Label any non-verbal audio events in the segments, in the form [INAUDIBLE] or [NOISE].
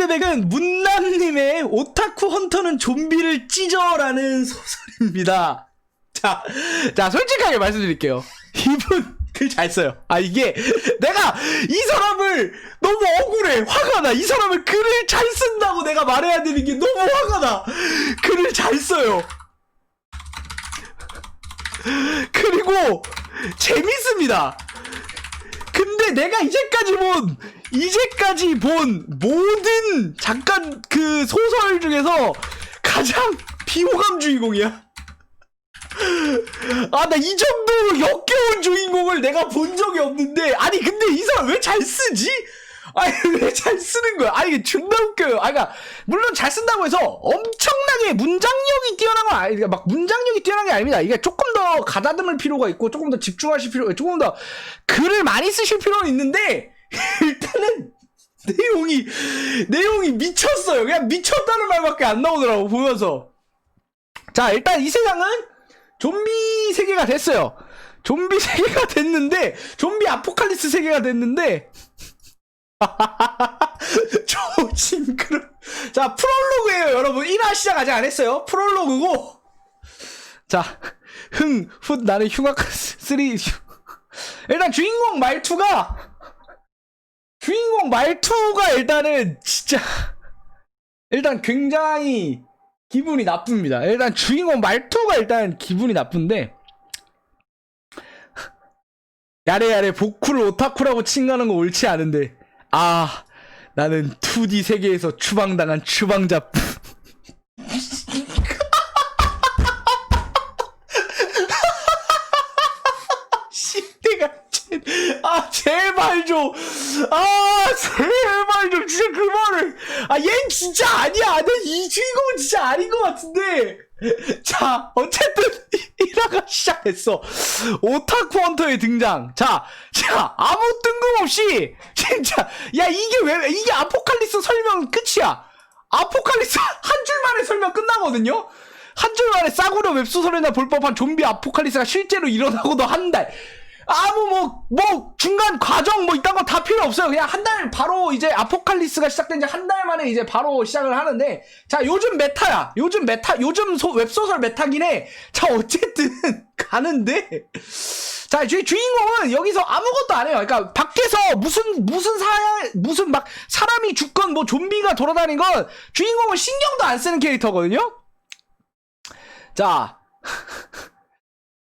피드백은 문남님의 오타쿠 헌터는 좀비를 찢어라는 소설입니다. 자, 자, 솔직하게 말씀드릴게요. 이분 글 잘 써요. 아, 이게 내가 이 사람을 너무 억울해. 화가 나. 이 사람을 글을 잘 쓴다고 내가 말해야 되는 게 너무 화가 나. 글을 잘 써요. 그리고 재밌습니다. 내가 이제까지 본 이제까지 본 모든 잠깐 그 소설 중에서 가장 비호감 주인공이야. [LAUGHS] 아 나 이 정도로 역겨운 주인공을 내가 본 적이 없는데 아니 근데 이 사람 왜 잘 쓰지? 아니 [LAUGHS] 왜 잘 쓰는 거야? 아니 이게 존나 웃겨요. 아 그러니까 물론 잘 쓴다고 해서 엄청나게 문장력이 뛰어난 건 아니 그러니까 막 문장력이 뛰어난 게 아닙니다. 이게 조금 더 가다듬을 필요가 있고 조금 더 집중하실 필요, 조금 더 글을 많이 쓰실 필요는 있는데 [LAUGHS] 일단은 내용이 내용이 미쳤어요. 그냥 미쳤다는 말밖에 안 나오더라고 보면서. 자 일단 이 세상은 좀비 세계가 됐어요. 좀비 [LAUGHS] 세계가 됐는데 좀비 아포칼립스 세계가 됐는데 [LAUGHS] 저 징그러. 자 프롤로그예요 여러분 1화 시작 아직 안 했어요. 프롤로그고 자 흥, 훗 나는 흉악 쓰리 일단 주인공 말투가 주인공 말투가 일단은 진짜 일단 굉장히 기분이 나쁩니다. 일단 주인공 말투가 일단 기분이 나쁜데 야래야래 보쿠를 오타쿠라고 칭하는 거 옳지 않은데 아 나는 2D 세계에서 추방당한 추방자 좀아 제발 좀 진짜 그만을 아얘 진짜 아니야. 나이 주인공은 진짜 아닌 것 같은데. 자 어쨌든 1화가 시작했어. 오타쿠 헌터의 등장. 자, 자 아무 뜬금없이 진짜. 야 이게 왜 이게 아포칼리스 설명 끝이야. 아포칼리스 한 줄 만에 설명 끝나거든요? 한 줄 만에 싸구려 웹소설이나 볼 법한 좀비 아포칼리스가 실제로 일어나고도 한 달. 아무 뭐, 뭐, 중간 과정 뭐 이딴 거 다 필요 없어요. 그냥 한 달 바로 이제 아포칼리스가 시작된 지 한 달 만에 이제 바로 시작을 하는데, 자, 요즘 메타야. 요즘 메타, 요즘 소, 웹소설 메타긴 해. 자, 어쨌든, [LAUGHS] 가는데, 자, 주, 주인공은 여기서 아무것도 안 해요. 그러니까 밖에서 무슨 무슨 사 무슨 막 사람이 죽건 뭐 좀비가 돌아다닌 건 주인공은 신경도 안 쓰는 캐릭터거든요. 자.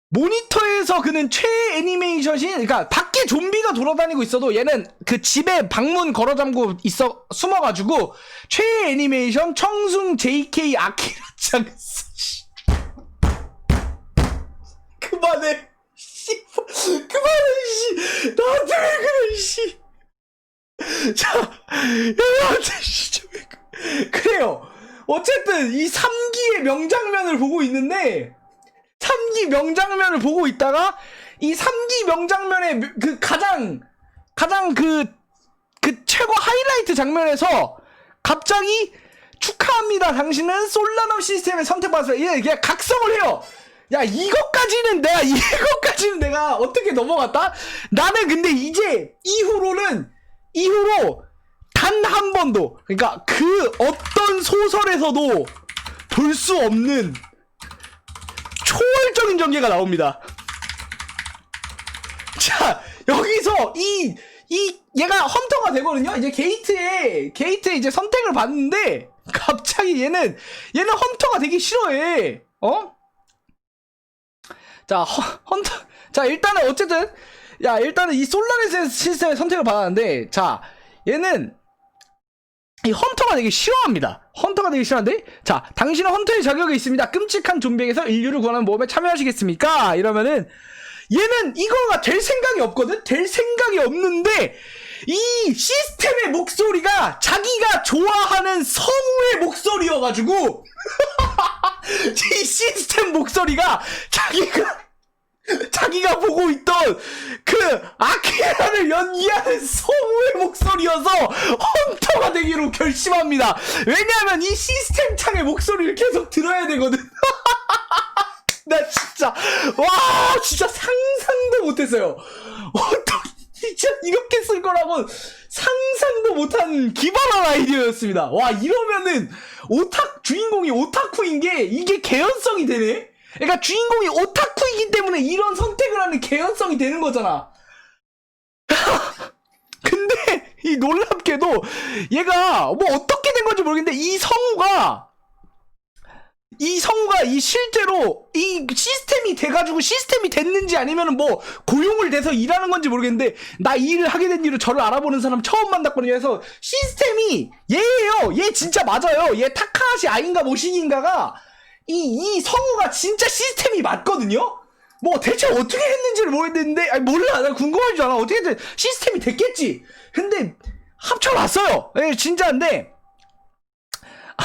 모니터에서 그는 최애 애니메이션이 그러니까 밖에 좀비가 돌아다니고 있어도 얘는 그 집에 방문 걸어 잠고 있어 숨어가지고 최애 애니메이션 청순 JK 아키라 짱 그만해 씨 그만해 씨 나한테 왜 그래 씨 자, 야, 나한테 진짜 왜 그래. 그래요. 어쨌든, 이 3기의 명장면을 보고 있는데, 3기 명장면을 보고 있다가, 이 3기 명장면의 묘- 그 가장, 가장 그, 그 최고 하이라이트 장면에서, 갑자기, 축하합니다. 당신은 솔라넘 시스템에 선택받았어요. 얘 그냥 각성을 해요. 야, 이것까지는 내가, [LAUGHS] 이것까지는 내가 어떻게 넘어갔다? 나는 근데 이제, 이후로는, 이후로 단 한 번도 그러니까 그 어떤 소설에서도 볼 수 없는 초월적인 전개가 나옵니다. 자 여기서 이 이 얘가 헌터가 되거든요. 이제 게이트에 게이트에 이제 선택을 받는데 갑자기 얘는 얘는 헌터가 되기 싫어해. 어? 자 헌- 헌터 자 일단은 어쨌든 야 일단은 이 솔라리 시스템의 선택을 받았는데 자 얘는 이 헌터가 되게 싫어합니다. 헌터가 되게 싫어한데 자 당신은 헌터의 자격이 있습니다. 끔찍한 좀비에게서 인류를 구하는 모험에 참여하시겠습니까? 이러면은 얘는 이거가 될 생각이 없거든. 될 생각이 없는데 이 시스템의 목소리가 자기가 좋아하는 성우의 목소리여가지고 [LAUGHS] 이 시스템 목소리가 자기가 [LAUGHS] 자기가 보고 있던 그 아키라를 연기하는 성우의 목소리여서 헌터가 되기로 결심합니다. 왜냐하면 이 시스템 창의 목소리를 계속 들어야 되거든. [LAUGHS] 나 진짜 와 진짜 상상도 못했어요. 어떻게 진짜 이렇게 쓸 거라고 상상도 못한 기발한 아이디어였습니다. 와 이러면은 오타 주인공이 오타쿠인 게 이게 개연성이 되네. 그러니까 주인공이 오타 쿠이기 때문에 이런 선택을 하는 개연성이 되는 거잖아. [LAUGHS] 근데 이 놀랍게도 얘가 뭐 어떻게 된 건지 모르겠는데 이 성우가 이 성우가 이 실제로 이 시스템이 돼가지고 시스템이 됐는지 아니면 뭐 고용을 돼서 일하는 건지 모르겠는데 나이 일을 하게 된 이유로 저를 알아보는 사람 처음 만났거든요. 그래서 시스템이 얘예요. 얘 진짜 맞아요. 얘 타카하시 아인가 모시기인가가 이, 이 성우가 진짜 시스템이 맞거든요? 뭐 대체 어떻게 했는지를 모르겠는데 아니 몰라. 나 궁금하지 않아. 어떻게든 시스템이 됐겠지. 근데 합쳐놨어요. 예 진짜인데 아,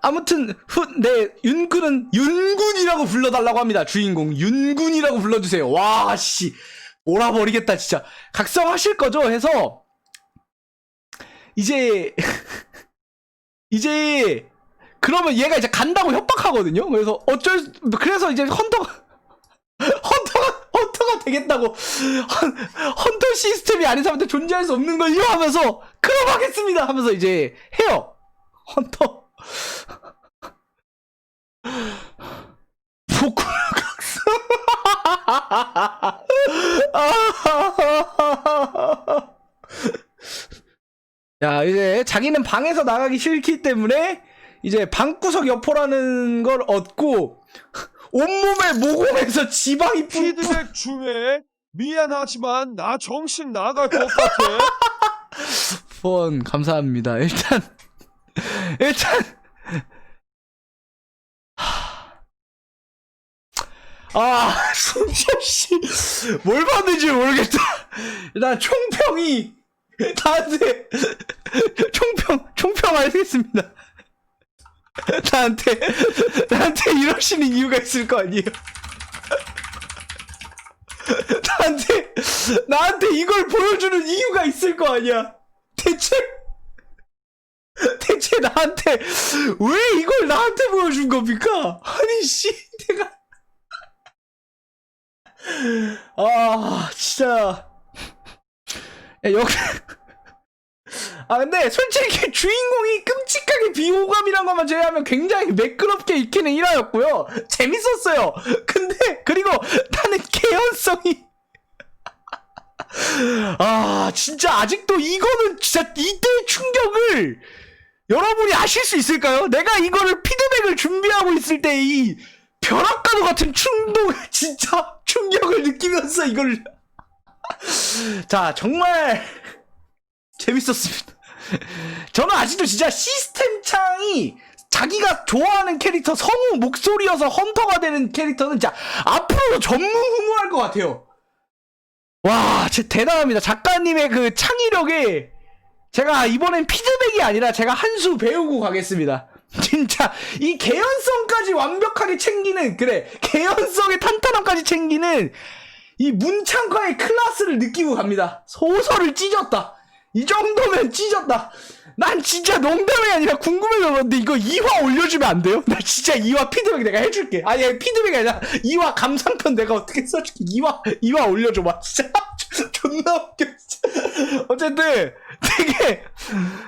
아무튼 후네 윤군은 윤군이라고 불러달라고 합니다. 주인공. 윤군이라고 불러주세요. 와씨. 몰아버리겠다 진짜. 각성하실 거죠? 해서 이제 [LAUGHS] 이제 그러면 얘가 이제 간다고 협박하거든요? 그래서 어쩔 수- 그래서 이제 헌터가 헌터가 헌터가 되겠다고. 헌, 헌터 시스템이 아닌 사람한테 존재할 수 없는 걸요 하면서 그럼 하겠습니다 하면서 이제 해요. 헌터. 복구 [LAUGHS] 야 이제 자기는 방에서 나가기 싫기 때문에 이제 방구석 여포라는 걸 얻고 온몸에 모공에서 지방이 뿜뿜 피드백 중에 미안하지만 나 정신 나갈 것 같아. [LAUGHS] 후원 감사합니다. 일단 일단 아 [LAUGHS] 순철 씨뭘 받는지 모르겠다. 일단 총평이 나한테 [LAUGHS] 총평 총평 알겠습니다. 나한테 나한테 이러시는 이유가 있을 거 아니에요. 나한테 나한테 이걸 보여주는 이유가 있을 거 아니야. 대체 대체 나한테 왜 이걸 나한테 보여준 겁니까? 아니 씨 내가 아 진짜 야, 여기 아 근데 솔직히 [LAUGHS] 주인공이 끔찍하게 비호감이란 것만 제외하면 굉장히 매끄럽게 익히는 일화였고요 재밌었어요 [LAUGHS] 근데 그리고 나는 개연성이 [LAUGHS] 아 진짜 아직도 이거는 진짜 이때의 충격을 여러분이 아실 수 있을까요? 내가 이거를 피드백을 준비하고 있을 때 이 벼락가루 같은 충동 진짜 충격을 느끼면서 이걸 자 정말 재밌었습니다. [LAUGHS] 저는 아직도 진짜 시스템 창이 자기가 좋아하는 캐릭터 성우 목소리여서 헌터가 되는 캐릭터는 진짜 앞으로도 전무후무할 것 같아요. 와, 진짜 대단합니다. 작가님의 그 창의력에 제가 이번엔 피드백이 아니라 제가 한 수 배우고 가겠습니다. [LAUGHS] 진짜 이 개연성까지 완벽하게 챙기는 그래 개연성의 탄탄함까지 챙기는 이 문창과의 클라스를 느끼고 갑니다. 소설을 찢었다. 이 정도면 찢었다. 난 진짜 농담이 아니라 궁금해서 그런데 이거 2화 올려주면 안 돼요? 나 진짜 2화 피드백 내가 해줄게. 아니, 피드백이 아니라 2화 감상편 내가 어떻게 써줄게. 2화, 2화 올려줘봐. [LAUGHS] 진짜 존나 웃겨. 어쨌든 되게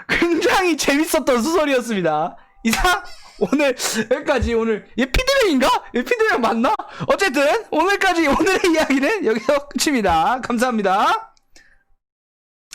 굉장히 재밌었던 소설이었습니다. 이상 오늘 여기까지 오늘 얘 피드백인가? 얘 피드백 맞나? 어쨌든 오늘까지 오늘의 이야기는 여기서 끝입니다. 감사합니다.